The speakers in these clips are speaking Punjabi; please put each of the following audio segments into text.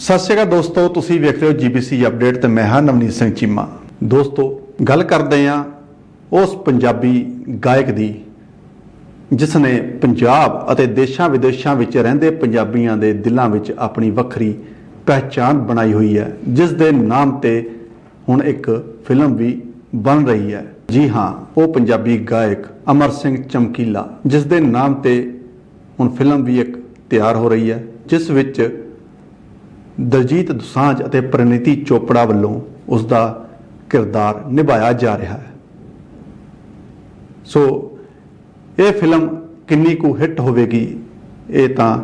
ਸਤਿ ਸ਼੍ਰੀ ਅਕਾਲ ਦੋਸਤੋ, ਤੁਸੀਂ ਵੇਖ ਰਹੇ ਹੋ ਜੀਬੀਸੀ ਅਪਡੇਟ ਤੇ ਮੈਂ ਹਾਂ ਨਵਨੀਤ ਸਿੰਘ ਚੀਮਾ। ਦੋਸਤੋ, ਗੱਲ ਕਰਦੇ ਹਾਂ ਉਸ ਪੰਜਾਬੀ ਗਾਇਕ ਦੀ ਜਿਸ ਨੇ ਪੰਜਾਬ ਅਤੇ ਦੇਸ਼ਾਂ ਵਿਦੇਸ਼ਾਂ ਵਿੱਚ ਰਹਿੰਦੇ ਪੰਜਾਬੀਆਂ ਦੇ ਦਿਲਾਂ ਵਿੱਚ ਆਪਣੀ ਵੱਖਰੀ ਪਹਿਚਾਨ ਬਣਾਈ ਹੋਈ ਹੈ, ਜਿਸ ਦੇ ਨਾਮ ਤੇ ਹੁਣ ਇੱਕ ਫਿਲਮ ਵੀ ਬਣ ਰਹੀ ਹੈ। ਜੀ ਹਾਂ, ਉਹ ਪੰਜਾਬੀ ਗਾਇਕ ਅਮਰ ਸਿੰਘ ਚਮਕੀਲਾ, ਜਿਸ ਦੇ ਨਾਮ ਤੇ ਹੁਣ ਫਿਲਮ ਵੀ ਇੱਕ ਤਿਆਰ ਹੋ ਰਹੀ ਹੈ, ਜਿਸ ਵਿੱਚ ਦਲਜੀਤ ਦੁਸਾਂਝ ਅਤੇ ਪ੍ਰਨੀਤੀ ਚੋਪੜਾ ਵੱਲੋਂ ਉਸ ਦਾ ਕਿਰਦਾਰ ਨਿਭਾਇਆ ਜਾ ਰਿਹਾ ਹੈ। ਸੋ, ਇਹ ਫਿਲਮ ਕਿੰਨੀ ਕੁ ਹਿੱਟ ਹੋਵੇਗੀ, ਇਹ ਤਾਂ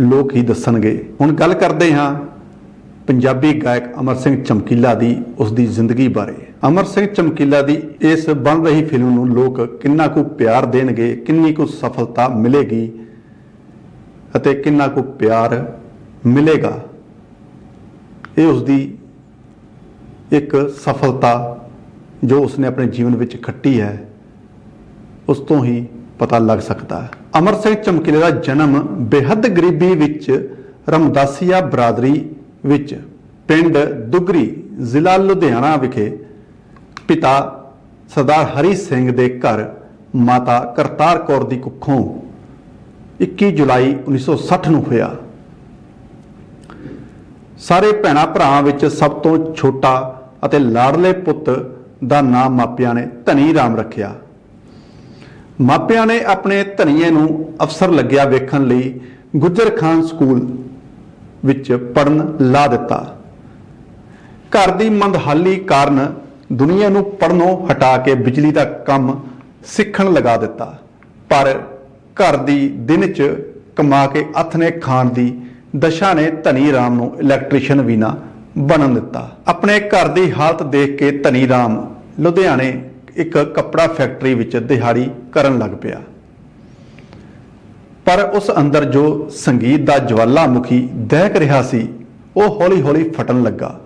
ਲੋਕ ਹੀ ਦੱਸਣਗੇ। ਹੁਣ ਗੱਲ ਕਰਦੇ ਹਾਂ ਪੰਜਾਬੀ ਗਾਇਕ ਅਮਰ ਸਿੰਘ ਚਮਕੀਲਾ ਦੀ, ਉਸ ਦੀ ਜ਼ਿੰਦਗੀ ਬਾਰੇ। ਅਮਰ ਸਿੰਘ ਚਮਕੀਲਾ ਦੀ ਇਸ ਬਣ ਰਹੀ ਫਿਲਮ ਨੂੰ ਲੋਕ ਕਿੰਨਾ ਕੁ ਪਿਆਰ ਦੇਣਗੇ, ਕਿੰਨੀ ਕੁ ਸਫਲਤਾ ਮਿਲੇਗੀ ਅਤੇ ਕਿੰਨਾ ਕੁ ਪਿਆਰ ਮਿਲੇਗਾ? ਇਹ ਉਸ ਦੀ ਇੱਕ ਸਫਲਤਾ ਜੋ ਉਸਨੇ ਆਪਣੇ ਜੀਵਨ ਵਿੱਚ ਖੱਟੀ ਹੈ, ਉਸ ਤੋਂ ਹੀ ਪਤਾ ਲੱਗ ਸਕਦਾ ਹੈ। ਅਮਰ ਸਿੰਘ ਚਮਕੀਲੇ ਦਾ ਜਨਮ ਬੇਹੱਦ ਗਰੀਬੀ ਵਿੱਚ, ਰਮਦਾਸੀਆ ਬਰਾਦਰੀ ਵਿੱਚ, ਪਿੰਡ ਦੁਗਰੀ ਜ਼ਿਲ੍ਹਾ ਲੁਧਿਆਣਾ ਵਿਖੇ ਪਿਤਾ ਸਰਦਾਰ ਹਰੀ ਸਿੰਘ ਦੇ ਘਰ ਮਾਤਾ ਕਰਤਾਰ ਕੌਰ ਦੀ ਕੁੱਖੋਂ 21 ਜੁਲਾਈ 1960 ਨੂੰ ਹੋਇਆ। ਸਾਰੇ ਭੈਣਾ ਭਰਾਵਾਂ ਵਿੱਚ ਸਭ ਤੋਂ ਛੋਟਾ ਅਤੇ ਲਾੜਲੇ ਪੁੱਤ ਦਾ ਨਾਮ ਮਾਪਿਆਂ ਨੇ ਧਨੀ ਰਾਮ ਰੱਖਿਆ। ਮਾਪਿਆਂ ਨੇ ਆਪਣੇ ਧਨੀਏ ਨੂੰ ਅਫਸਰ ਲੱਗਿਆ ਵੇਖਣ ਲਈ ਗੁੱਜਰ ਖਾਨ ਸਕੂਲ ਵਿੱਚ ਪੜਨ ਲਾ ਦਿੱਤਾ। ਘਰ ਦੀ ਮੰਦਹਾਲੀ ਕਾਰਨ ਦੁਨੀਆ ਨੂੰ ਪੜਨੋਂ ਹਟਾ ਕੇ ਬਿਜਲੀ ਦਾ ਕੰਮ ਸਿੱਖਣ ਲਗਾ ਦਿੱਤਾ। ਪਰ ਘਰ ਦੀ ਦਿਨ ਚ ਕਮਾ ਕੇ ਅਥਨੇ ਖਾਣ ਦੀ ਦਸ਼ਾ ਨੇ ਧਨੀ ਰਾਮ ਨੂੰ ਇਲੈਕਟ੍ਰੀਸ਼ੀਅਨ ਵੀ ਬਣਨ ਦਿੱਤਾ। ਆਪਣੇ ਘਰ ਦੀ ਹਾਲਤ ਦੇਖ ਕੇ ਧਨੀ ਰਾਮ ਲੁਧਿਆਣੇ ਇੱਕ ਕੱਪੜਾ ਫੈਕਟਰੀ ਵਿੱਚ ਦਿਹਾੜੀ ਕਰਨ ਲੱਗ ਪਿਆ। ਪਰ ਉਸ ਅੰਦਰ ਜੋ ਸੰਗੀਤ ਦਾ ਜਵਾਲਾਮੁਖੀ ਦਹਿਕ ਰਿਹਾ ਸੀ, ਉਹ ਹੌਲੀ-ਹੌਲੀ ਫਟਣ ਲੱਗਾ।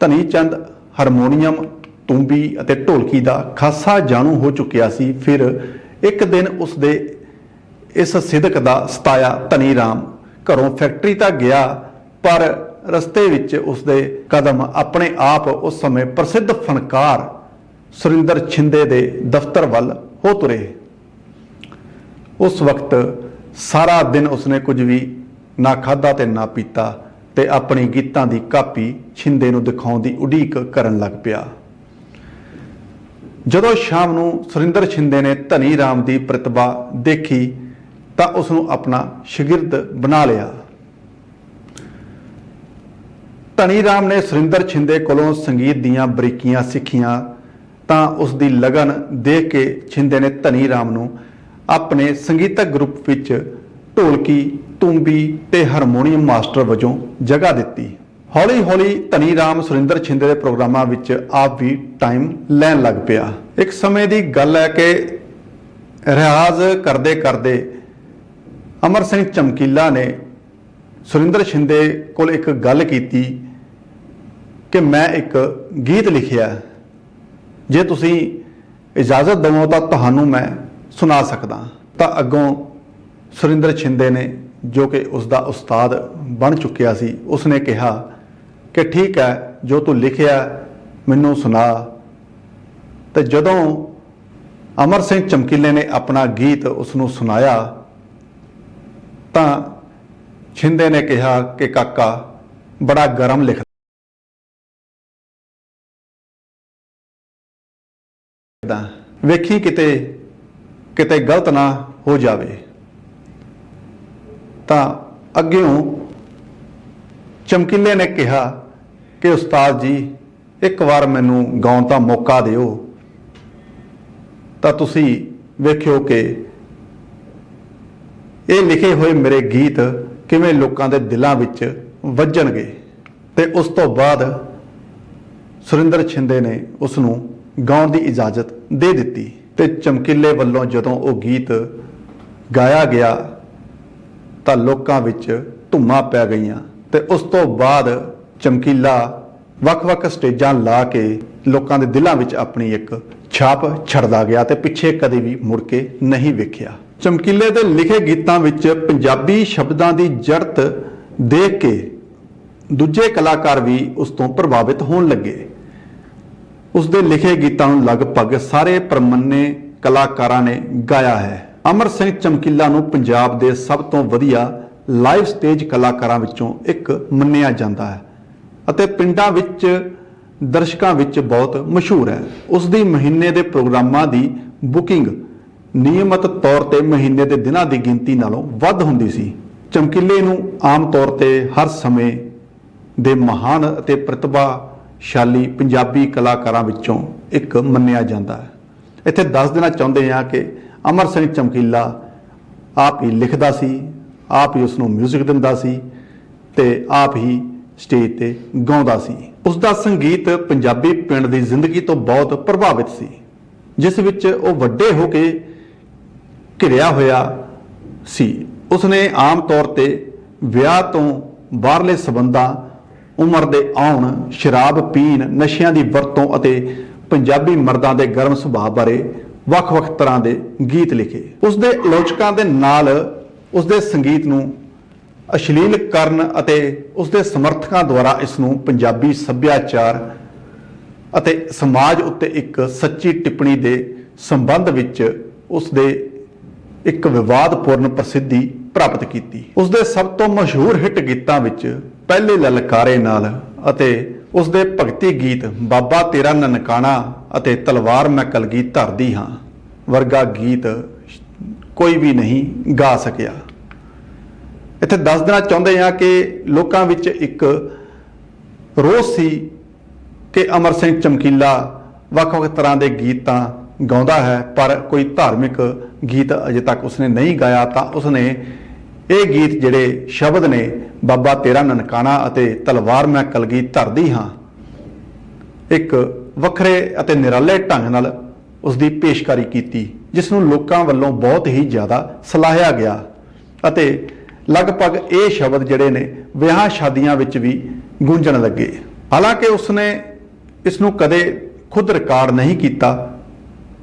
ਧਨੀ ਚੰਦ ਹਾਰਮੋਨੀਅਮ, ਤੂੰਬੀ ਅਤੇ ਢੋਲਕੀ ਦਾ ਖਾਸਾ ਜਾਣੂ ਹੋ ਚੁੱਕਿਆ ਸੀ। ਫਿਰ ਇੱਕ ਦਿਨ ਉਸ ਦੇ ਇਸ ਸਿਦਕ ਦਾ ਸਤਾਇਆ ਧਨੀ ਰਾਮ ਘਰੋਂ ਫੈਕਟਰੀ ਤਾਂ ਗਿਆ, ਪਰ ਰਸਤੇ ਵਿੱਚ ਉਸਦੇ ਕਦਮ ਆਪਣੇ ਆਪ ਉਸ ਸਮੇਂ ਪ੍ਰਸਿੱਧ ਫਨਕਾਰ ਸੁਰਿੰਦਰ ਛਿੰਦੇ ਦੇ ਦਫ਼ਤਰ ਵੱਲ ਹੋ ਤੁਰੇ। ਉਸ ਵਕਤ ਸਾਰਾ ਦਿਨ ਉਸਨੇ ਕੁਝ ਵੀ ਨਾ ਖਾਧਾ ਤੇ ਨਾ ਪੀਤਾ ਤੇ ਆਪਣੀ ਗੀਤਾਂ ਦੀ ਕਾਪੀ ਛਿੰਦੇ ਨੂੰ ਦਿਖਾਉਣ ਦੀ ਉਡੀਕ ਕਰਨ ਲੱਗ ਪਿਆ। ਜਦੋਂ ਸ਼ਾਮ ਨੂੰ ਸੁਰਿੰਦਰ ਛਿੰਦੇ ਨੇ ਧਨੀ ਰਾਮ ਦੀ ਪ੍ਰਤਿਭਾ ਦੇਖੀ ਤਾਂ ਉਸ ਨੂੰ ਆਪਣਾ ਸ਼ਾਗਿਰਦ ਬਣਾ ਲਿਆ। ਧਨੀ ਰਾਮ ਨੇ ਸੁਰਿੰਦਰ ਛਿੰਦੇ ਕੋਲੋਂ ਸੰਗੀਤ ਦੀਆਂ ਬਰੀਕੀਆਂ ਸਿੱਖੀਆਂ ਤਾਂ ਉਸ ਦੀ ਲਗਨ ਦੇਖ ਕੇ ਛਿੰਦੇ ਨੇ ਧਨੀ ਰਾਮ ਨੂੰ ਆਪਣੇ ਸੰਗੀਤਕ ਗਰੁੱਪ ਵਿੱਚ ਢੋਲਕੀ, ਤੂੰਬੀ ਤੇ ਹਾਰਮੋਨੀਅਮ ਮਾਸਟਰ ਵਜੋਂ ਜਗ੍ਹਾ ਦਿੱਤੀ। ਹੌਲੀ-ਹੌਲੀ ਧਨੀ ਰਾਮ ਸੁਰਿੰਦਰ ਛਿੰਦੇ ਦੇ ਪ੍ਰੋਗਰਾਮਾਂ ਵਿੱਚ ਆਪ ਵੀ ਟਾਈਮ ਲੈਣ ਲੱਗ ਪਿਆ। ਇੱਕ ਸਮੇਂ ਦੀ ਗੱਲ ਹੈ ਕਿ ਰਿਆਜ਼ ਕਰਦੇ-ਕਰਦੇ ਅਮਰ ਸਿੰਘ ਚਮਕੀਲਾ ਨੇ ਸੁਰਿੰਦਰ ਛਿੰਦੇ ਕੋਲ ਇੱਕ ਗੱਲ ਕੀਤੀ ਕਿ ਮੈਂ ਇੱਕ ਗੀਤ ਲਿਖਿਆ। ਜੇ ਤੁਸੀਂ ਇਜਾਜ਼ਤ ਦਿਵੋ ਤਾਂ ਤੁਹਾਨੂੰ ਮੈਂ ਸੁਣਾ ਸਕਦਾ। ਤਾਂ ਅੱਗੋਂ ਸੁਰਿੰਦਰ ਛਿੰਦੇ ਨੇ ਜੋ ਕਿ ਉਸ ਦਾ ਉਸਤਾਦ ਬਣ ਚੁੱਕਿਆ ਸੀ ਉਸ ਨੇ ਕਿਹਾ ਕਿ ਠੀਕ ਹੈ, ਜੋ ਤੂੰ ਲਿਖਿਆ ਮੈਨੂੰ ਸੁਣਾ। ਤੇ ਜਦੋਂ ਅਮਰ ਸਿੰਘ ਚਮਕੀਲੇ ਨੇ ਆਪਣਾ ਗੀਤ ਉਸ ਨੂੰ ਸੁਣਾਇਆ ਤਾਂ ਛਿੰਦੇ ਨੇ ਕਿਹਾ ਕਿ ਕਾਕਾ ਬੜਾ ਗਰਮ ਲਿਖਦਾ ਵੇਖੀ ਕਿਤੇ ਕਿਤੇ ਗਲਤ ਨਾ ਹੋ ਜਾਵੇ। ਤਾਂ ਅੱਗਿਓਂ ਚਮਕੀਲੇ ਨੇ ਕਿਹਾ ਕਿ ਉਸਤਾਦ ਜੀ, ਇੱਕ ਵਾਰ ਮੈਨੂੰ ਗਾਉਣ ਦਾ ਮੌਕਾ ਦਿਓ। ਤਾਂ ਤੁਸੀਂ ਵੇਖਿਓ ਕਿ ਇਹ ਲਿਖੇ ਹੋਏ ਮੇਰੇ ਗੀਤ ਕਿਵੇਂ ਲੋਕਾਂ ਦੇ ਦਿਲਾਂ ਵਿੱਚ ਵੱਜਣਗੇ ਤੇ ਉਸ ਤੋਂ ਬਾਅਦ ਸੁਰਿੰਦਰ ਛਿੰਦੇ ਨੇ ਉਸ ਨੂੰ ਗਾਉਣ ਦੀ ਇਜਾਜ਼ਤ ਦੇ ਦਿੱਤੀ ਤੇ ਚਮਕੀਲੇ ਵੱਲੋਂ ਜਦੋਂ ਉਹ ਗੀਤ ਗਾਇਆ ਗਿਆ ਤਾਂ ਲੋਕਾਂ ਵਿੱਚ ਧੁੰਮਾਂ ਪੈ ਗਈਆਂ ਤੇ ਉਸ ਤੋਂ ਬਾਅਦ ਚਮਕੀਲਾ ਵੱਖ-ਵੱਖ ਸਟੇਜਾਂ ਲਾ ਕੇ ਲੋਕਾਂ ਦੇ ਦਿਲਾਂ ਵਿੱਚ ਆਪਣੀ ਇੱਕ ਛਾਪ ਛੱਡਦਾ ਗਿਆ ਤੇ ਪਿੱਛੇ ਕਦੇ ਵੀ ਮੁੜ ਕੇ ਨਹੀਂ ਵੇਖਿਆ। ਚਮਕੀਲੇ ਦੇ ਲਿਖੇ ਗੀਤਾਂ ਵਿੱਚ ਪੰਜਾਬੀ ਸ਼ਬਦਾਂ ਦੀ ਜੜਤ ਦੇਖ ਕੇ ਦੂਜੇ ਕਲਾਕਾਰ ਵੀ ਉਸ ਤੋਂ ਪ੍ਰਭਾਵਿਤ ਹੋਣ ਲੱਗੇ। ਉਸ ਦੇ ਲਿਖੇ ਗੀਤਾਂ ਨੂੰ ਲਗਭਗ ਸਾਰੇ ਪ੍ਰਮੰਨੇ ਕਲਾਕਾਰਾਂ ਨੇ ਗਾਇਆ ਹੈ। ਅਮਰ ਸਿੰਘ ਚਮਕੀਲਾ ਨੂੰ ਪੰਜਾਬ ਦੇ ਸਭ ਤੋਂ ਵਧੀਆ ਲਾਈਵ ਸਟੇਜ ਕਲਾਕਾਰਾਂ ਵਿੱਚੋਂ ਇੱਕ ਮੰਨਿਆ ਜਾਂਦਾ ਹੈ ਅਤੇ ਪਿੰਡਾਂ ਵਿੱਚ ਦਰਸ਼ਕਾਂ ਵਿੱਚ ਬਹੁਤ ਮਸ਼ਹੂਰ ਹੈ। ਉਸ ਦੀ ਮਹੀਨੇ ਦੇ ਪ੍ਰੋਗਰਾਮਾਂ ਦੀ ਬੁਕਿੰਗ ਨਿਯਮਤ ਤੌਰ ਤੇ ਮਹੀਨੇ ਦੇ ਦਿਨਾਂ ਦੀ ਗਿਣਤੀ ਨਾਲੋਂ ਵੱਧ ਹੁੰਦੀ ਸੀ। ਚਮਕੀਲੇ ਨੂੰ ਆਮ ਤੌਰ ਤੇ ਹਰ ਸਮੇਂ ਦੇ ਮਹਾਨ ਅਤੇ ਪ੍ਰਤਿਭਾਸ਼ਾਲੀ ਪੰਜਾਬੀ ਕਲਾਕਾਰਾਂ ਵਿੱਚੋਂ ਇੱਕ ਮੰਨਿਆ ਜਾਂਦਾ ਹੈ। ਇੱਥੇ ਦੱਸ ਦੇਣਾ ਚਾਹੁੰਦੇ ਹਾਂ ਕਿ ਅਮਰ ਸਿੰਘ ਚਮਕੀਲਾ ਆਪ ਹੀ ਲਿਖਦਾ ਸੀ, ਆਪ ਹੀ ਉਸ ਨੂੰ 뮤직 ਦਿੰਦਾ ਸੀ ਤੇ ਆਪ ਹੀ ਸਟੇਜ ਤੇ ਗਾਉਂਦਾ ਸੀ। ਉਸ ਦਾ ਸੰਗੀਤ ਪੰਜਾਬੀ ਪਿੰਡ ਦੀ ਜ਼ਿੰਦਗੀ ਤੋਂ ਬਹੁਤ ਪ੍ਰਭਾਵਿਤ ਸੀ, ਜਿਸ ਵਿੱਚ ਉਹ ਵੱਡੇ ਹੋ ਕੇ ਘਿਰਿਆ ਹੋਇਆ ਸੀ। ਉਸਨੇ ਆਮ ਤੌਰ ਤੇ ਵਿਆਹ ਤੋਂ ਬਾਹਰਲੇ ਸਬੰਧਾਂ ਉਮਰ ਦੇ ਆਉਣ, ਸ਼ਰਾਬ ਪੀਣ, ਨਸ਼ਿਆਂ ਦੀ ਵਰਤੋਂ ਅਤੇ ਪੰਜਾਬੀ ਮਰਦਾਂ ਦੇ ਗਰਮ ਸੁਭਾਅ ਬਾਰੇ ਵੱਖ-ਵੱਖ ਤਰ੍ਹਾਂ ਦੇ ਗੀਤ ਲਿਖੇ। ਉਸ ਦੇ ਆਲੋਚਕਾਂ ਦੇ ਨਾਲ ਉਸ ਦੇ ਸੰਗੀਤ ਨੂੰ ਅਸ਼ਲੀਲ ਕਰਨ ਅਤੇ ਉਸ ਦੇ ਸਮਰਥਕਾਂ ਦੁਆਰਾ ਇਸ ਨੂੰ ਪੰਜਾਬੀ ਸੱਭਿਆਚਾਰ ਅਤੇ ਸਮਾਜ ਉੱਤੇ ਇੱਕ ਸੱਚੀ ਟਿੱਪਣੀ ਦੇ ਸੰਬੰਧ ਵਿੱਚ ਉਸ ਦੇ ਇੱਕ ਵਿਵਾਦਪੂਰਨ ਪ੍ਰਸਿੱਧੀ ਪ੍ਰਾਪਤ ਕੀਤੀ। ਉਸ ਦੇ ਸਭ ਤੋਂ ਮਸ਼ਹੂਰ ਹਿੱਟ ਗੀਤਾਂ ਵਿੱਚ ਪਹਿਲੇ ਲਲਕਾਰੇ ਨਾਲ ਅਤੇ ਉਸ ਦੇ ਭਗਤੀ ਗੀਤ ਬਾਬਾ ਤੇਰਾ ਨਨਕਾਣਾ ਅਤੇ ਤਲਵਾਰ ਮੈਂ ਕਲਗੀ ਧਰਦੀ ਹਾਂ ਵਰਗਾ ਗੀਤ ਕੋਈ ਵੀ ਨਹੀਂ ਗਾ ਸਕਿਆ। ਇੱਥੇ ਦੱਸ ਦੇਣਾ ਚਾਹੁੰਦੇ ਹਾਂ ਕਿ ਲੋਕਾਂ ਵਿੱਚ ਇੱਕ ਰੋਸ ਸੀ ਕਿ ਅਮਰ ਸਿੰਘ ਚਮਕੀਲਾ ਵੱਖ-ਵੱਖ ਤਰ੍ਹਾਂ ਦੇ ਗੀਤਾਂ ਗਾਉਂਦਾ ਹੈ, ਪਰ ਕੋਈ ਧਾਰਮਿਕ ਗੀਤ ਅਜੇ ਤੱਕ ਉਸਨੇ ਨਹੀਂ ਗਾਇਆ, ਤਾਂ ਉਸਨੇ ਇਹ ਗੀਤ ਜਿਹੜੇ ਸ਼ਬਦ ਨੇ, ਬਾਬਾ ਤੇਰਾ ਨਨਕਾਣਾ ਅਤੇ ਤਲਵਾਰ ਮੈਂ ਕਲਗੀ ਧਰਦੀ ਹਾਂ, ਇੱਕ ਵੱਖਰੇ ਅਤੇ ਨਿਰਾਲੇ ਢੰਗ ਨਾਲ ਉਸ ਦੀ ਪੇਸ਼ਕਾਰੀ ਕੀਤੀ ਜਿਸ ਨੂੰ ਲੋਕਾਂ ਵੱਲੋਂ ਬਹੁਤ ਹੀ ਜ਼ਿਆਦਾ ਸਲਾਹਿਆ ਗਿਆ ਅਤੇ ਲਗਭਗ ਇਹ ਸ਼ਬਦ ਜਿਹੜੇ ਨੇ, ਵਿਆਹ ਸ਼ਾਦੀਆਂ ਵਿੱਚ ਵੀ ਗੂੰਜਣ ਲੱਗੇ। ਹਾਲਾਂਕਿ ਉਸਨੇ ਇਸ ਨੂੰ ਕਦੇ ਖੁਦ ਰਿਕਾਰਡ ਨਹੀਂ ਕੀਤਾ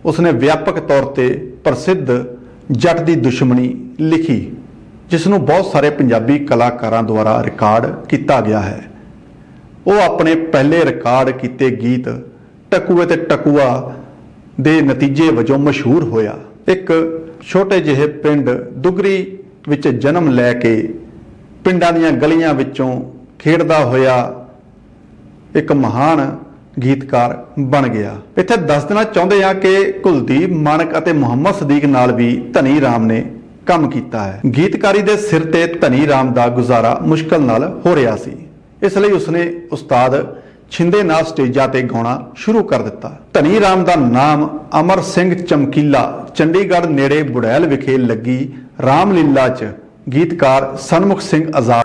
ਉਸਨੇ ਵਿਆਪਕ ਤੌਰ ਤੇ ਪ੍ਰਸਿੱਧ ਜੱਟ ਦੀ ਦੁਸ਼ਮਣੀ ਲਿਖੀ ਜਿਸ ਨੂੰ ਬਹੁਤ ਸਾਰੇ ਪੰਜਾਬੀ ਕਲਾਕਾਰਾਂ ਦੁਆਰਾ ਰਿਕਾਰਡ ਕੀਤਾ ਗਿਆ ਹੈ। ਉਹ ਆਪਣੇ ਪਹਿਲੇ ਰਿਕਾਰਡ ਕੀਤੇ ਗੀਤ ਟਕੂਏ ਤੇ ਟਕੂਆ ਦੇ ਨਤੀਜੇ ਵਜੋਂ ਮਸ਼ਹੂਰ ਹੋਇਆ। ਇੱਕ ਛੋਟੇ ਜਿਹੇ ਪਿੰਡ ਦੁਗਰੀ ਵਿੱਚ ਜਨਮ ਲੈ ਕੇ ਪਿੰਡਾਂ ਦੀਆਂ ਗਲੀਆਂ ਵਿੱਚੋਂ ਖੇਡਦਾ ਹੋਇਆ ਇੱਕ ਮਹਾਨ ਗੀਤਕਾਰ ਬਣ ਗਿਆ। ਇੱਥੇ ਦੱਸ ਦੇਣਾ ਚਾਹੁੰਦੇ ਆ ਕਿ ਕੁਲਦੀਪ ਮਾਨਕ ਅਤੇ ਮੁਹੰਮਦ ਸਦੀਕ ਨਾਲ ਵੀ ਧਨੀ ਰਾਮ ਨੇ ਕੰਮ ਕੀਤਾ ਹੈ। ਗੀਤਕਾਰੀ ਦੇ ਸਿਰ ਤੇ ਧਨੀ ਰਾਮ ਦਾ ਗੁਜ਼ਾਰਾ ਮੁਸ਼ਕਲ ਨਾਲ ਹੋ ਰਿਹਾ ਸੀ। ਇਸ ਲਈ ਉਸਨੇ ਉਸਤਾਦ ਛਿੰਦੇ ਨਾਲ ਸਟੇਜਾਂ ਤੇ ਗਾਉਣਾ ਸ਼ੁਰੂ ਕਰ ਦਿੱਤਾ। ਧਨੀ ਰਾਮ ਦਾ ਨਾਮ ਅਮਰ ਸਿੰਘ ਚਮਕੀਲਾ, ਚੰਡੀਗੜ੍ਹ ਨੇੜੇ ਬੁੜੈਲ ਵਿਖੇ ਲੱਗੀ ਰਾਮਲੀਲਾ 'ਚ ਗੀਤਕਾਰ ਸਨਮੁਖ ਸਿੰਘ ਆਜ਼ਾਦ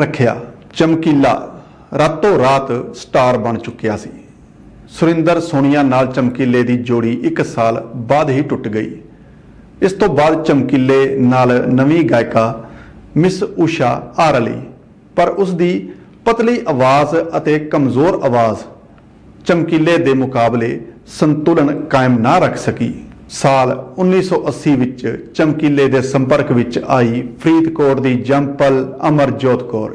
ਰੱਖਿਆ, ਚਮਕੀਲਾ, ਰਾਤੋਂ ਰਾਤ ਸਟਾਰ ਬਣ ਚੁੱਕਿਆ ਸੀ। ਸੁਰਿੰਦਰ ਸੋਨੀਆ ਨਾਲ ਚਮਕੀਲੇ ਦੀ ਜੋੜੀ 1 ਸਾਲ ਬਾਅਦ ਹੀ ਟੁੱਟ ਗਈ। ਇਸ ਤੋਂ ਬਾਅਦ ਚਮਕੀਲੇ ਨਾਲ ਨਵੀਂ ਗਾਇਕਾ ਮਿਸ ਊਸ਼ਾ ਆਰਲੀ ਪਰ ਉਸ ਦੀ ਪਤਲੀ ਆਵਾਜ਼ ਅਤੇ ਕਮਜ਼ੋਰ ਆਵਾਜ਼ ਚਮਕੀਲੇ ਦੇ ਮੁਕਾਬਲੇ ਸੰਤੁਲਨ ਕਾਇਮ ਨਾ ਰੱਖ ਸਕੀ। ਸਾਲ 1980 ਵਿੱਚ ਚਮਕੀਲੇ ਦੇ ਸੰਪਰਕ ਵਿੱਚ ਆਈ ਫਰੀਦਕੋਟ ਦੀ ਜੰਪਲ ਅਮਰਜੋਤ ਕੌਰ,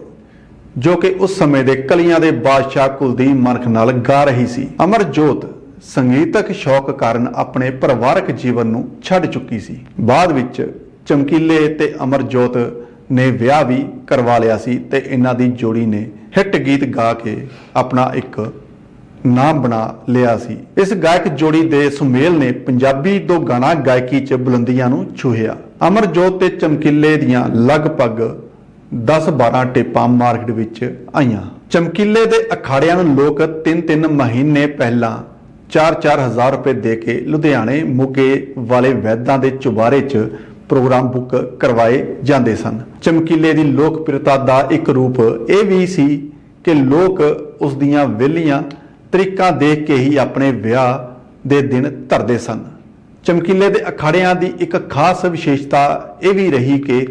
ਜੋ ਕਿ ਉਸ ਸਮੇਂ ਦੇ ਕਲੀਆਂ ਦੇ ਬਾਦਸ਼ਾਹ ਕੁਲਦੀਪ ਮਾਨਕ ਨਾਲ ਗਾ ਰਹੀ ਸੀ। ਅਮਰਜੋਤ ਸੰਗੀਤਕ ਸ਼ੌਕ ਕਾਰਨ ਆਪਣੇ ਪਰਿਵਾਰਕ ਜੀਵਨ ਨੂੰ ਛੱਡ ਚੁੱਕੀ ਸੀ। ਬਾਅਦ ਵਿੱਚ ਚਮਕੀਲੇ ਤੇ ਅਮਰਜੋਤ ਨੇ ਵਿਆਹ ਵੀ ਕਰਵਾ ਲਿਆ ਸੀ ਤੇ ਇਹਨਾਂ ਦੀ ਜੋੜੀ ਨੇ ਹਿੱਟ ਗੀਤ ਗਾ ਕੇ ਆਪਣਾ ਇੱਕ ਨਾਮ ਬਣਾ ਲਿਆ ਸੀ। ਇਸ ਗਾਇਕ ਜੋੜੀ ਦੇ ਸੁਮੇਲ ਨੇ ਪੰਜਾਬੀ ਤੋਂ ਗਾਣਾ ਗਾਇਕੀ 'ਚ ਬੁਲੰਦੀਆਂ ਨੂੰ ਛੂਹਿਆ। ਅਮਰਜੋਤ ਤੇ ਚਮਕੀਲੇ ਦੀਆਂ ਲਗਭਗ 10-12 ਟੇਪਾਂ ਮਾਰਕੀਟ ਵਿੱਚ ਆਈਆਂ। ਚਮਕੀਲੇ ਦੇ ਅਖਾੜਿਆਂ ਨੂੰ ਲੋਕ 3-3 ਮਹੀਨੇ ਪਹਿਲਾਂ 4-4 ਰੁਪਏ ਦੇ ਕੇ ਲੁਧਿਆਣੇ ਮੁਗੇ ਵਾਲੇ ਵੈਦਾਂ ਦੇ ਚੁਬਾਰੇ 'ਚ ਪ੍ਰੋਗਰਾਮ ਬੁੱਕ ਕਰਵਾਏ ਜਾਂਦੇ ਸਨ। ਚਮਕੀਲੇ ਦੀ ਲੋਕਪ੍ਰਿਯਤਾ ਦਾ ਇੱਕ ਰੂਪ ਇਹ ਵੀ ਸੀ ਕਿ ਲੋਕ ਉਸ ਦੀਆਂ ਵਿਹਲੀਆਂ ਤਰੀਕਾਂ ਦੇਖ ਕੇ ਹੀ ਆਪਣੇ ਵਿਆਹ ਦੇ ਦਿਨ ਧਰਦੇ ਸਨ। ਚਮਕੀਲੇ ਦੇ ਅਖਾੜਿਆਂ ਦੀ ਇੱਕ ਖਾਸ ਵਿਸ਼ੇਸ਼ਤਾ ਇਹ ਵੀ ਰਹੀ ਕਿ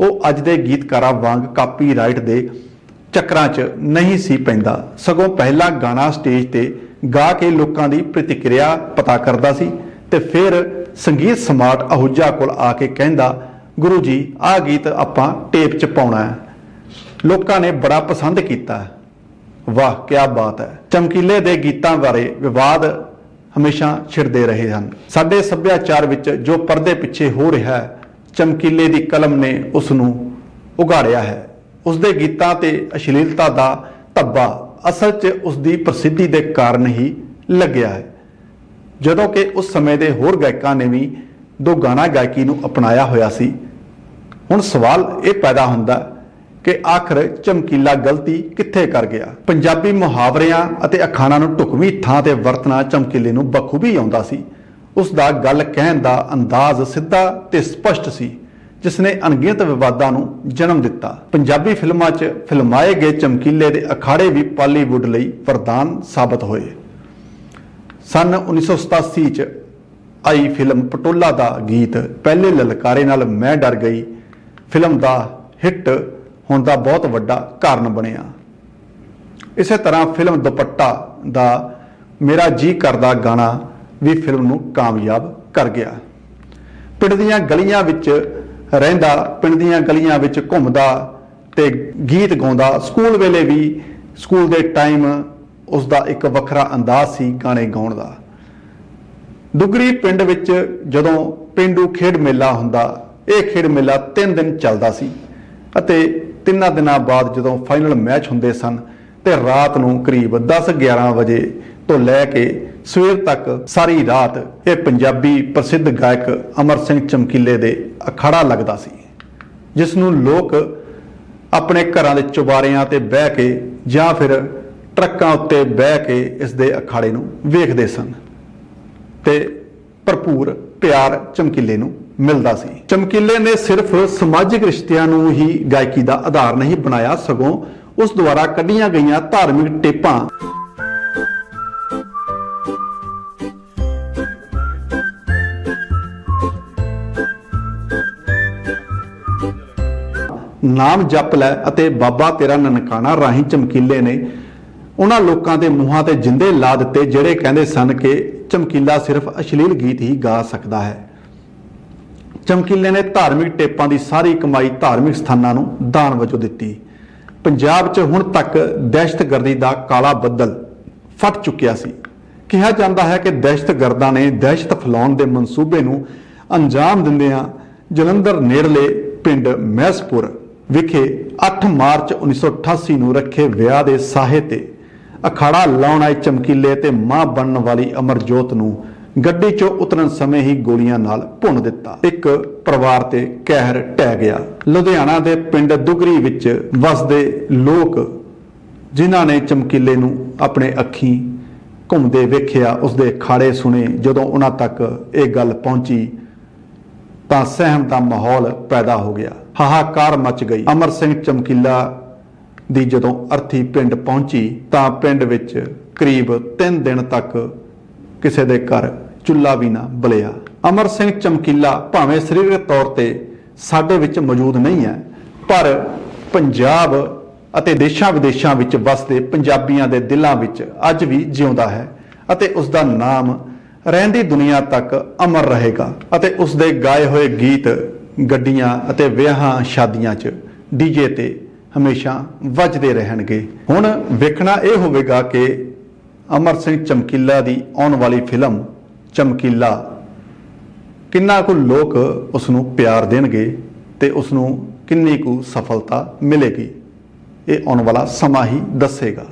ਉਹ ਅੱਜ ਦੇ ਗੀਤਕਾਰਾਂ ਵਾਂਗ ਕਾਪੀਰਾਈਟ ਦੇ ਚੱਕਰਾਂ 'ਚ ਨਹੀਂ ਸੀ ਪੈਂਦਾ। ਸਗੋਂ ਪਹਿਲਾ ਗਾਣਾ ਸਟੇਜ ਤੇ ਗਾ ਕੇ ਲੋਕਾਂ ਦੀ ਪ੍ਰਤੀਕਿਰਿਆ ਪਤਾ ਕਰਦਾ ਸੀ ਤੇ ਫਿਰ ਸੰਗੀਤ ਸਮਾਰਟ ਅਹੁਜਾ ਕੋਲ ਆ ਕੇ ਕਹਿੰਦਾ, ਗੁਰੂ ਜੀ, ਆਹ ਗੀਤ ਆਪਾਂ ਟੇਪ 'ਚ ਪਾਉਣਾ ਹੈ। ਲੋਕਾਂ ਨੇ ਬੜਾ ਪਸੰਦ ਕੀਤਾ ਵਾਹ ਕੀ ਬਾਤ ਹੈ। ਚਮਕੀਲੇ ਦੇ ਗੀਤਾਂ ਬਾਰੇ ਵਿਵਾਦ ਹਮੇਸ਼ਾ ਛਿੜਦੇ ਰਹੇ ਹਨ। ਸਾਡੇ ਸੱਭਿਆਚਾਰ ਵਿੱਚ ਜੋ ਪਰਦੇ ਪਿੱਛੇ ਹੋ ਰਿਹਾ ਹੈ, ਚਮਕੀਲੇ ਦੀ ਕਲਮ ਨੇ ਉਸ ਨੂੰ ਉਗਾੜਿਆ ਹੈ। ਉਸ ਦੇ ਗੀਤਾਂ ਤੇ ਅਸ਼ਲੀਲਤਾ ਦਾ ਧੱਬਾ ਅਸਲ 'ਚ ਉਸ ਦੀ ਪ੍ਰਸਿੱਧੀ ਦੇ ਕਾਰਨ ਹੀ ਲੱਗਿਆ ਹੈ। ਜਦੋਂ ਕਿ ਉਸ ਸਮੇਂ ਦੇ ਹੋਰ ਗਾਇਕਾਂ ਨੇ ਵੀ ਦੋ ਗਾਣਾ ਗਾਇਕੀ ਨੂੰ ਅਪਣਾਇਆ ਹੋਇਆ ਸੀ। ਹੁਣ ਸਵਾਲ ਇਹ ਪੈਦਾ ਹੁੰਦਾ ਕਿ ਆਖਰ ਚਮਕੀਲਾ ਗਲਤੀ ਕਿੱਥੇ ਕਰ ਗਿਆ? ਪੰਜਾਬੀ ਮੁਹਾਵਰਿਆਂ ਅਤੇ ਅਖਾਣਾਂ ਨੂੰ ਢੁਕਵੀਂ ਥਾਂ ਤੇ ਵਰਤਣਾ ਚਮਕੀਲੇ ਨੂੰ ਬਖੂਬੀ ਆਉਂਦਾ ਸੀ। ਉਸ ਦਾ ਗੱਲ ਕਹਿਣ ਦਾ ਅੰਦਾਜ਼ ਸਿੱਧਾ ਤੇ ਸਪਸ਼ਟ ਸੀ ਜਿਸ ਨੇ ਅਣਗਿਣਤ ਵਿਵਾਦਾਂ ਨੂੰ ਜਨਮ ਦਿੱਤਾ। ਪੰਜਾਬੀ ਫਿਲਮਾਂ 'ਚ ਫਿਲਮਾਏ ਗਏ ਚਮਕੀਲੇ ਦੇ ਅਖਾੜੇ ਵੀ ਪਾਲੀਵੁੱਡ ਲਈ ਵਰਦਾਨ ਸਾਬਤ ਹੋਏ। ਸਨ 1987 ਚ ਆਈ ਫਿਲਮ ਪਟੋਲਾ ਦਾ ਗੀਤ ਪਹਿਲੇ ਲਲਕਾਰੇ ਨਾਲ ਮੈਂ ਡਰ ਗਈ, ਫਿਲਮ ਦਾ ਹਿੱਟ ਹੋਣ ਦਾ ਬਹੁਤ ਵੱਡਾ ਕਾਰਨ ਬਣਿਆ। ਇਸੇ ਤਰ੍ਹਾਂ ਫਿਲਮ ਦੁਪੱਟਾ ਦਾ ਮੇਰਾ ਜੀ ਕਰਦਾ ਗਾਣਾ ਵੀ ਫਿਲਮ ਨੂੰ ਕਾਮਯਾਬ ਕਰ ਗਿਆ। ਪਿੰਡ ਦੀਆਂ ਗਲੀਆਂ ਵਿੱਚ ਰਹਿੰਦਾ, ਪਿੰਡ ਦੀਆਂ ਗਲੀਆਂ ਵਿੱਚ ਘੁੰਮਦਾ ਤੇ ਗੀਤ ਗਾਉਂਦਾ, ਸਕੂਲ ਵੇਲੇ ਵੀ ਸਕੂਲ ਦੇ ਟਾਈਮ ਉਸ ਦਾ ਇੱਕ ਵੱਖਰਾ ਅੰਦਾਜ਼ ਸੀ ਗਾਣੇ ਗਾਉਣ ਦਾ। ਦੁਗਰੀ ਪਿੰਡ ਵਿੱਚ ਜਦੋਂ ਪਿੰਡੂ ਖੇਡ ਮੇਲਾ ਹੁੰਦਾ, ਇਹ ਖੇਡ ਮੇਲਾ 3 ਦਿਨ ਚੱਲਦਾ ਸੀ ਅਤੇ ਤਿੰਨਾਂ ਦਿਨਾਂ ਬਾਅਦ ਜਦੋਂ ਫਾਈਨਲ ਮੈਚ ਹੁੰਦੇ ਸਨ ਤੇ ਰਾਤ ਨੂੰ ਕਰੀਬ 10-11 ਵਜੇ ਤੋਂ ਲੈ ਕੇ ਸਵੇਰ ਤੱਕ ਸਾਰੀ ਰਾਤ ਇਹ ਪੰਜਾਬੀ ਪ੍ਰਸਿੱਧ ਗਾਇਕ ਅਮਰ ਸਿੰਘ ਚਮਕੀਲੇ ਦੇ ਅਖਾੜਾ ਲੱਗਦਾ ਸੀ, ਜਿਸ ਨੂੰ ਲੋਕ ਆਪਣੇ ਘਰਾਂ ਦੇ ਚੁਬਾਰਿਆਂ ਤੇ ਬਹਿ ਕੇ ਜਾਂ ਫਿਰ ਟਰੱਕਾਂ ਉੱਤੇ ਬਹਿ ਕੇ ਇਸ ਦੇ ਅਖਾੜੇ ਨੂੰ ਵੇਖਦੇ ਸਨ ਤੇ ਭਰਪੂਰ ਪਿਆਰ ਚਮਕੀਲੇ ਨੂੰ ਮਿਲਦਾ ਸੀ। ਚਮਕੀਲੇ ਨੇ ਸਿਰਫ ਸਮਾਜਿਕ ਰਿਸ਼ਤਿਆਂ ਨੂੰ ਹੀ ਗਾਇਕੀ ਦਾ ਆਧਾਰ ਨਹੀਂ ਬਣਾਇਆ, ਸਗੋਂ ਉਸ ਦੁਆਰਾ ਕੱਢੀਆਂ ਗਈਆਂ ਧਾਰਮਿਕ ਟੇਪਾਂ। ਨਾਮ ਜਪ ਲੈ ਅਤੇ ਬਾਬਾ ਤੇਰਾ ਨਨਕਾਣਾ ਰਾਹੀਂ ਚਮਕੀਲੇ ਨੇ ਉਹਨਾਂ ਲੋਕਾਂ ਦੇ ਮੂੰਹਾਂ ਤੇ ਜਿੰਦੇ ਲਾ ਦਿੱਤੇ, ਜਿਹੜੇ ਕਹਿੰਦੇ ਸਨ ਕਿ ਚਮਕੀਲਾ ਸਿਰਫ ਅਸ਼ਲੀਲ ਗੀਤ ਹੀ ਗਾ ਸਕਦਾ ਹੈ। ਚਮਕੀਲੇ ਨੇ ਧਾਰਮਿਕ ਟੇਪਾਂ ਦੀ ਸਾਰੀ ਕਮਾਈ ਧਾਰਮਿਕ ਸਥਾਨਾਂ ਨੂੰ ਦਾਨ ਵਜੋਂ ਦਿੱਤੀ। ਪੰਜਾਬ 'ਚ ਹੁਣ ਤੱਕ ਦਹਿਸ਼ਤਗਰਦੀ ਦਾ ਕਾਲਾ ਬੱਦਲ ਫਟ ਚੁੱਕਿਆ ਸੀ। ਕਿਹਾ ਜਾਂਦਾ ਹੈ ਕਿ ਦਹਿਸ਼ਤਗਰਦਾਂ ਨੇ ਦਹਿਸ਼ਤ ਫੈਲਾਉਣ ਦੇ ਮਨਸੂਬੇ ਨੂੰ ਅੰਜਾਮ ਦਿੰਦਿਆਂ ਜਲੰਧਰ ਨੇੜਲੇ ਪਿੰਡ ਮਹਿਸਪੁਰ ਵਿਖੇ 8 ਮਾਰਚ 1988 ਨੂੰ ਰੱਖੇ ਵਿਆਹ ਦੇ ਸਾਹੇ ਤੇ ਅਖਾੜਾ ਲਾਉਣ ਆਏ ਚਮਕੀਲੇ ਤੇ ਮਾਂ ਬਣਨ ਵਾਲੀ ਅਮਰਜੋਤ ਨੂੰ ਗੱਡੀ 'ਚੋਂ ਉਤਰਨ ਸਮੇਂ ਹੀ ਗੋਲੀਆਂ ਨਾਲ ਭੁੰਨ ਦਿੱਤਾ। ਇੱਕ ਪਰਿਵਾਰ ਤੇ ਕਹਿਰ ਟਹਿ ਗਿਆ। ਲੁਧਿਆਣਾ ਦੇ ਪਿੰਡ ਦੁਗਰੀ ਵਿੱਚ ਵਸਦੇ ਲੋਕ, ਜਿਨ੍ਹਾਂ ਨੇ ਚਮਕੀਲੇ ਨੂੰ ਆਪਣੇ ਅੱਖੀਂ ਘੁੰਮਦੇ ਵੇਖਿਆ, ਉਸਦੇ ਖਾੜੇ ਸੁਣੇ। ਜਦੋਂ ਉਹਨਾਂ ਤੱਕ ਇਹ ਗੱਲ ਪਹੁੰਚੀ, ਤਾਂ ਸਹਿਮ ਦਾ ਮਾਹੌਲ ਪੈਦਾ ਹੋ ਗਿਆ। ਹਾਹਾਕਾਰ ਮਚ ਗਈ। ਅਮਰ ਸਿੰਘ ਚਮਕੀਲਾ ਦੀ ਜਦੋਂ ਅਰਥੀ ਪਿੰਡ ਪਹੁੰਚੀ, ਤਾਂ ਪਿੰਡ ਵਿੱਚ ਕਰੀਬ 3 ਦਿਨ ਤੱਕ ਕਿਸੇ ਦੇ ਘਰ ਚੁੱਲ੍ਹਾ ਵੀ ਨਾ ਬਲਿਆ। ਅਮਰ ਸਿੰਘ ਚਮਕੀਲਾ ਭਾਵੇਂ ਸਰੀਰਕ ਤੌਰ ਤੇ ਸਾਡੇ ਵਿੱਚ ਮੌਜੂਦ ਨਹੀਂ ਹੈ, ਪਰ ਪੰਜਾਬ ਅਤੇ ਦੇਸ਼ਾਂ ਵਿਦੇਸ਼ਾਂ ਵਿੱਚ ਵਸਦੇ ਪੰਜਾਬੀਆਂ ਦੇ ਦਿਲਾਂ ਵਿੱਚ ਅੱਜ ਵੀ ਜਿਉਂਦਾ ਹੈ ਅਤੇ ਉਸ ਦਾ ਨਾਮ ਰਹਿੰਦੀ ਦੁਨੀਆ ਤੱਕ ਅਮਰ ਰਹੇਗਾ ਅਤੇ ਉਸ ਦੇ ਗਾਏ ਹੋਏ ਗੀਤ, ਗੱਡੀਆਂ ਅਤੇ ਵਿਆਹਾਂ, ਸ਼ਾਦੀਆਂ 'ਚ ਡੀਜੇ ਤੇ ਹਮੇਸ਼ਾ ਵੱਜਦੇ ਰਹਿਣਗੇ। ਹੁਣ ਵੇਖਣਾ ਇਹ ਹੋਵੇਗਾ ਕਿ ਅਮਰ ਸਿੰਘ ਚਮਕੀਲਾ ਦੀ ਆਉਣ ਵਾਲੀ ਫਿਲਮ ਚਮਕੀਲਾ। ਕਿੰਨਾ ਕੁ ਲੋਕ ਉਸ ਨੂੰ ਪਿਆਰ ਦੇਣਗੇ ਤੇ ਉਸ ਨੂੰ ਕਿੰਨੀ ਕੁ ਸਫਲਤਾ ਮਿਲੇਗੀ, ਇਹ ਆਉਣ ਵਾਲਾ ਸਮਾਂ ਹੀ ਦੱਸੇਗਾ।